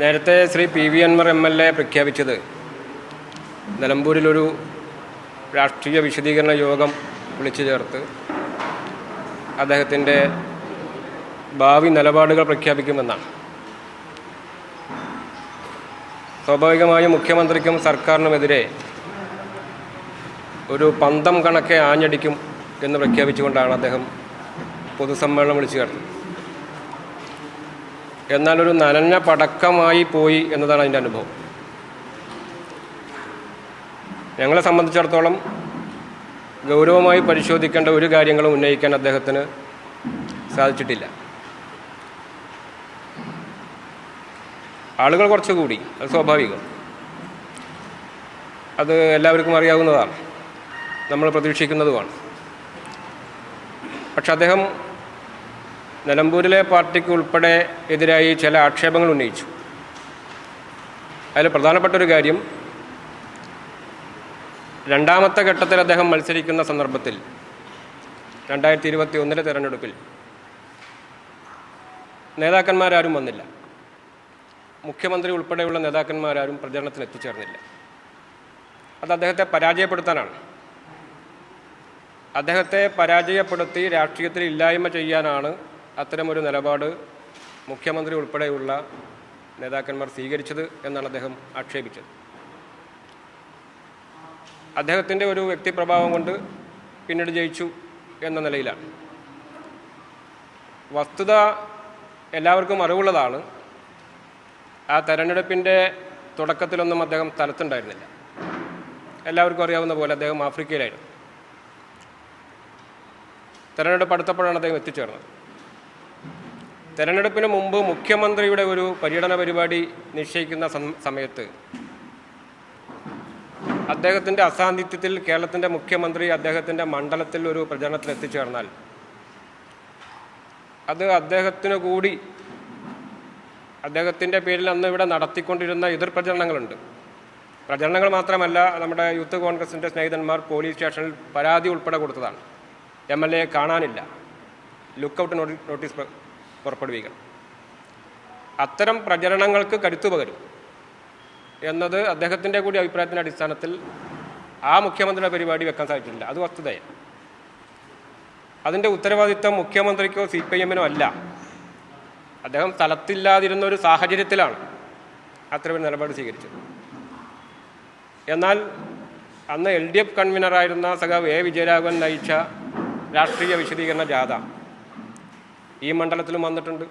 നേരത്തെ Shri P V Anvar M L A പ്രഖ്യാപിച്ചത് നിലമ്പൂരിലൊരു രാഷ്ട്രീയ വിശദീകരണ യോഗം വിളിച്ചു ചേർത്ത് അദ്ദേഹത്തിന്റെ ഭാവി നിലപാടുകൾ പ്രഖ്യാപിക്കുമെന്നാണ്. സ്വാഭാവികമായും മുഖ്യമന്ത്രിക്കും സർക്കാരിനുമെതിരെ ഒരു പന്തം കണക്കെ ആഞ്ഞടിക്കും എന്ന് പ്രഖ്യാപിച്ചുകൊണ്ടാണ് അദ്ദേഹം പൊതുസമ്മേളനം വിളിച്ചു ചേർത്തത്. എന്നാൽ ഒരു നനഞ്ഞ പടക്കമായി പോയി എന്നതാണ് അതിന്റെ അനുഭവം. ഞങ്ങളെ സംബന്ധിച്ചിടത്തോളം ഗൗരവമായി പരിശോധിക്കേണ്ട ഒരു കാര്യങ്ങളും ഉന്നയിക്കാൻ അദ്ദേഹത്തിന് സാധിച്ചിട്ടില്ല. ആളുകൾ കുറച്ചുകൂടി അത് സ്വാഭാവികം. അത് എല്ലാവർക്കും അറിയാവുന്നതാണ്. നമ്മൾ പ്രതീക്ഷിക്കുന്നതുമാണ്. പക്ഷെ അദ്ദേഹം നിലമ്പൂരിലെ പാർട്ടിക്ക് ഉൾപ്പെടെ എതിരായി ചില ആക്ഷേപങ്ങൾ ഉന്നയിച്ചു. അതിൽ പ്രധാനപ്പെട്ട ഒരു കാര്യം രണ്ടാമത്തെ ഘട്ടത്തിൽ അദ്ദേഹം മത്സരിക്കുന്ന സന്ദർഭത്തിൽ രണ്ടായിരത്തി ഇരുപത്തി ഒന്നിലെ തെരഞ്ഞെടുപ്പിൽ നേതാക്കന്മാരാരും വന്നില്ല. മുഖ്യമന്ത്രി ഉൾപ്പെടെയുള്ള നേതാക്കന്മാരാരും പ്രചരണത്തിന് എത്തിച്ചേർന്നില്ല. അത് അദ്ദേഹത്തെ പരാജയപ്പെടുത്താനാണ്. അദ്ദേഹത്തെ പരാജയപ്പെടുത്തി രാഷ്ട്രീയത്തിൽ ഇല്ലായ്മ ചെയ്യാനാണ് അത്തരമൊരു നിലപാട് മുഖ്യമന്ത്രി ഉൾപ്പെടെയുള്ള നേതാക്കന്മാർ സ്വീകരിച്ചത് എന്നാണ് അദ്ദേഹം ആക്ഷേപിച്ചത്. അദ്ദേഹത്തിന്റെ ഒരു വ്യക്തിപ്രഭാവം കൊണ്ട് പിന്നീട് ജയിച്ചു എന്ന നിലയിലാണ്. വസ്തുത എല്ലാവർക്കും അറിവുള്ളതാണ്. ആ തെരഞ്ഞെടുപ്പിന്റെ തുടക്കത്തിലൊന്നും അദ്ദേഹം സ്ഥലത്തുണ്ടായിരുന്നില്ല എല്ലാവർക്കും അറിയാവുന്ന പോലെ അദ്ദേഹം ആഫ്രിക്കയിലായിരുന്നു. തെരഞ്ഞെടുപ്പ് അടുത്തപ്പോഴാണ് അദ്ദേഹം എത്തിച്ചേർന്നത്. തെരഞ്ഞെടുപ്പിന് മുമ്പ് മുഖ്യമന്ത്രിയുടെ ഒരു പര്യടന പരിപാടി നിശ്ചയിക്കുന്ന സമയത്ത് അദ്ദേഹത്തിന്റെ അസാന്നിധ്യത്തിൽ കേരളത്തിന്റെ മുഖ്യമന്ത്രി അദ്ദേഹത്തിന്റെ മണ്ഡലത്തിൽ ഒരു പ്രചരണത്തിൽ എത്തിച്ചേർന്നാൽ അത് അദ്ദേഹത്തിന് കൂടി അദ്ദേഹത്തിന്റെ പേരിൽ അന്ന് ഇവിടെ നടത്തിക്കൊണ്ടിരുന്ന എതിർ പ്രചരണങ്ങളുണ്ട്. പ്രചരണങ്ങൾ മാത്രമല്ല നമ്മുടെ യൂത്ത് കോൺഗ്രസിന്റെ സ്നേഹിതന്മാർ പോലീസ് സ്റ്റേഷനിൽ പരാതി ഉൾപ്പെടെ കൊടുത്തതാണ്. എം എൽ എ കാണാനില്ല. ലുക്കൗട്ട് നോട്ടീസ് പുറപ്പെടുവിക്കണം. അത്തരം പ്രചരണങ്ങൾക്ക് കരുത്തു പകരും എന്നത് അദ്ദേഹത്തിന്റെ കൂടി അഭിപ്രായത്തിന്റെ അടിസ്ഥാനത്തിൽ ആ മുഖ്യമന്ത്രിയുടെ പരിപാടി വെക്കാൻ സാധിച്ചിട്ടില്ല. അത് വസ്തുതയാണ്. അതിന്റെ ഉത്തരവാദിത്തം മുഖ്യമന്ത്രിക്കോ സി പി എമ്മിനോ അല്ല. അദ്ദേഹം സ്ഥലത്തില്ലാതിരുന്ന ഒരു സാഹചര്യത്തിലാണ് അത്തരമൊരു നിലപാട് സ്വീകരിച്ചത്. എന്നാൽ അന്ന് എൽ ഡി എഫ് കൺവീനറായിരുന്ന സഖാവ് എ വിജയരാഘവൻ നയിച്ച രാഷ്ട്രീയ വിശദീകരണ ജാഥ ഈ മണ്ഡലത്തിലും വന്നിട്ടുണ്ട്.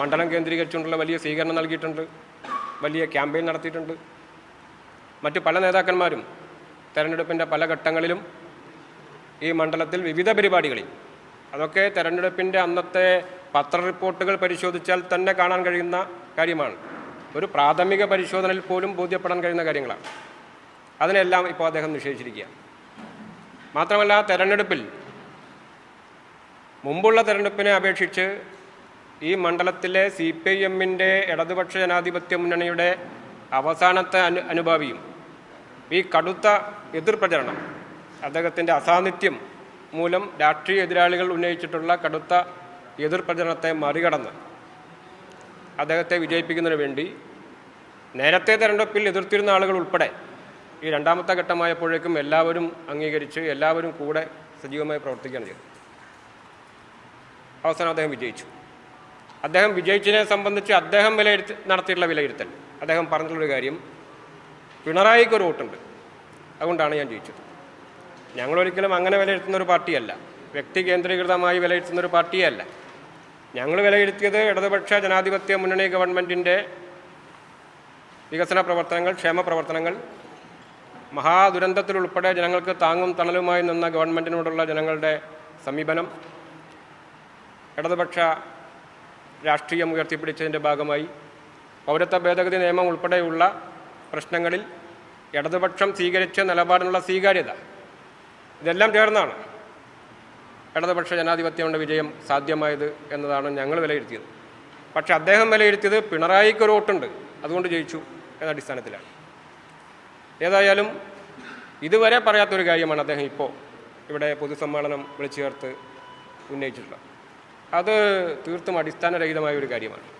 മണ്ഡലം കേന്ദ്രീകരിച്ചുകൊണ്ടുള്ള വലിയ സ്വീകരണം നൽകിയിട്ടുണ്ട്. വലിയ ക്യാമ്പയിൻ നടത്തിയിട്ടുണ്ട്. മറ്റു പല നേതാക്കന്മാരും തെരഞ്ഞെടുപ്പിന്റെ പല ഘട്ടങ്ങളിലും ഈ മണ്ഡലത്തിൽ വിവിധ പരിപാടികളിൽ അതൊക്കെ തെരഞ്ഞെടുപ്പിന്റെ അന്നത്തെ പത്ര റിപ്പോർട്ടുകൾ പരിശോധിച്ചാൽ തന്നെ കാണാൻ കഴിയുന്ന കാര്യമാണ്. ഒരു പ്രാഥമിക പരിശോധനയിൽ പോലും ബോധ്യപ്പെടാൻ കഴിയുന്ന കാര്യങ്ങളാണ്. അതിനെല്ലാം ഇപ്പോൾ അദ്ദേഹം നിഷേധിച്ചിരിക്കുക മാത്രമല്ല തെരഞ്ഞെടുപ്പിൽ മുമ്പുള്ള തെരഞ്ഞെടുപ്പിനെ അപേക്ഷിച്ച് ഈ മണ്ഡലത്തിലെ സി പി ഐ എമ്മിന്റെ ഇടതുപക്ഷ ജനാധിപത്യ മുന്നണിയുടെ അവസാനത്തെ അനു അനുഭാവിയും ഈ കടുത്ത എതിർ പ്രചരണം അദ്ദേഹത്തിന്റെ അസാന്നിധ്യം മൂലം രാഷ്ട്രീയ എതിരാളികൾ ഉന്നയിച്ചിട്ടുള്ള കടുത്ത എതിർ പ്രചരണത്തെ മറികടന്ന് അദ്ദേഹത്തെ വിജയിപ്പിക്കുന്നതിന് വേണ്ടി നേരത്തെ തെരഞ്ഞെടുപ്പിൽ എതിർത്തിരുന്ന ആളുകൾ ഉൾപ്പെടെ ഈ രണ്ടാമത്തെ ഘട്ടമായപ്പോഴേക്കും എല്ലാവരും അംഗീകരിച്ച് എല്ലാവരും കൂടെ സജീവമായി പ്രവർത്തിക്കുകയാണ് ചെയ്തത്. അവസാനം അദ്ദേഹം വിജയിച്ചു. അദ്ദേഹം വിജയിച്ചതിനെ സംബന്ധിച്ച് അദ്ദേഹം വിലയിരുത്തി നടത്തിയിട്ടുള്ള വിലയിരുത്തൽ. അദ്ദേഹം പറഞ്ഞിട്ടുള്ളൊരു കാര്യം പിണറായിക്ക് ഒരു വോട്ടുണ്ട്. അതുകൊണ്ടാണ് ഞാൻ ജയിച്ചത്. ഞങ്ങളൊരിക്കലും അങ്ങനെ വിലയിരുത്തുന്ന ഒരു പാർട്ടിയല്ല. വ്യക്തി കേന്ദ്രീകൃതമായി വിലയിരുത്തുന്ന ഒരു പാർട്ടിയല്ല. ഞങ്ങൾ വിലയിരുത്തിയത് ഇടതുപക്ഷ ജനാധിപത്യ മുന്നണി ഗവൺമെന്റിന്റെ വികസന പ്രവർത്തനങ്ങൾ ക്ഷേമ പ്രവർത്തനങ്ങൾ മഹാദുരന്തത്തിലുൾപ്പെടെ ജനങ്ങൾക്ക് താങ്ങും തണലുമായി നിന്ന ഗവൺമെന്റിനോടുള്ള ജനങ്ങളുടെ സമീപനം ഇടതുപക്ഷ രാഷ്ട്രീയം ഉയർത്തിപ്പിടിച്ചതിന്റെ ഭാഗമായി പൗരത്വ ഭേദഗതി നിയമം ഉൾപ്പെടെയുള്ള പ്രശ്നങ്ങളിൽ ഇടതുപക്ഷം സ്വീകരിച്ച നിലപാടിനുള്ള സ്വീകാര്യത. ഇതെല്ലാം ചേർന്നാണ് ഇടതുപക്ഷ ജനാധിപത്യങ്ങളുടെ വിജയം സാധ്യമായത് എന്നതാണ് ഞങ്ങൾ വിലയിരുത്തിയത്. പക്ഷേ അദ്ദേഹം വിലയിരുത്തിയത് പിണറായിക്ക് ഒരു വോട്ടുണ്ട്. അതുകൊണ്ട് ജയിച്ചു എന്ന അടിസ്ഥാനത്തിലാണ്. ഏതായാലും ഇതുവരെ പറയാത്തൊരു കാര്യമാണ് അദ്ദേഹം ഇപ്പോൾ ഇവിടെ പൊതുസമ്മേളനം വിളിച്ചു ചേർത്ത് ഉന്നയിച്ചിട്ടുള്ളത്. അത് തീർത്തും അടിസ്ഥാനരഹിതമായ ഒരു കാര്യമാണ്.